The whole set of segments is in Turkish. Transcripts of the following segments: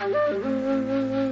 Mm-hmm.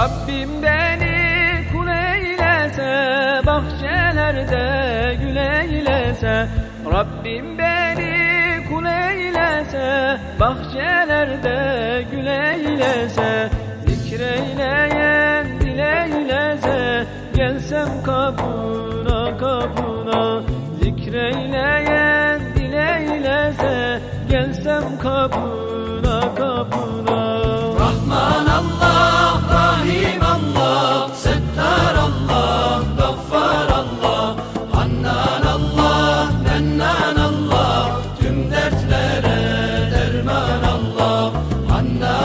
Rabbim beni kul eylese Bahçelerde gül eylese. Rabbim beni kul eylese Bahçelerde gül eylese. Zikreyleyen dil eylese Gelsem kapına kapına. Zikreyleyen dil eylese Gelsem kapına. Anna.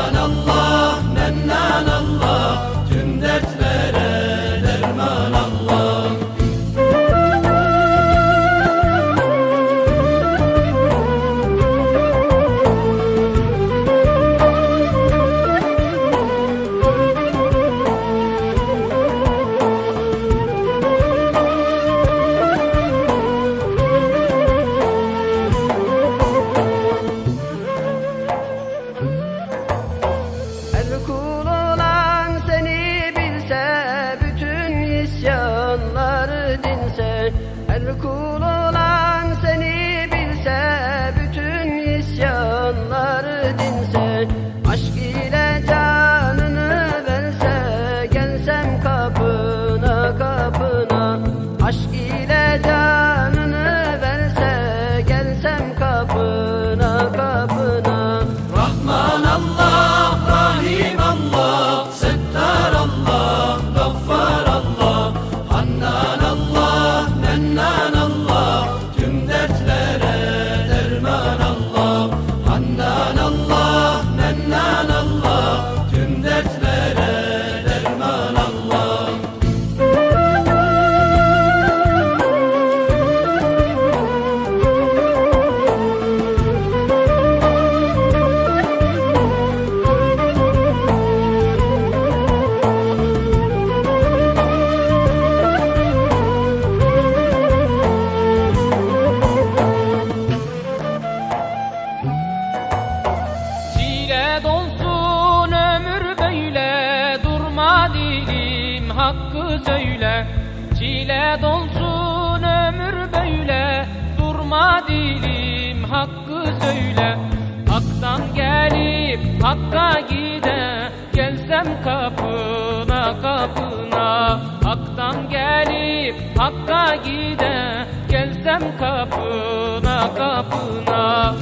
didn't söyle Çile dolsun ömür böyle. Durma dilim hakkı söyle. Haktan gelip hakka gide Gelsem kapına kapına. Haktan gelip hakka gide Gelsem kapına kapına.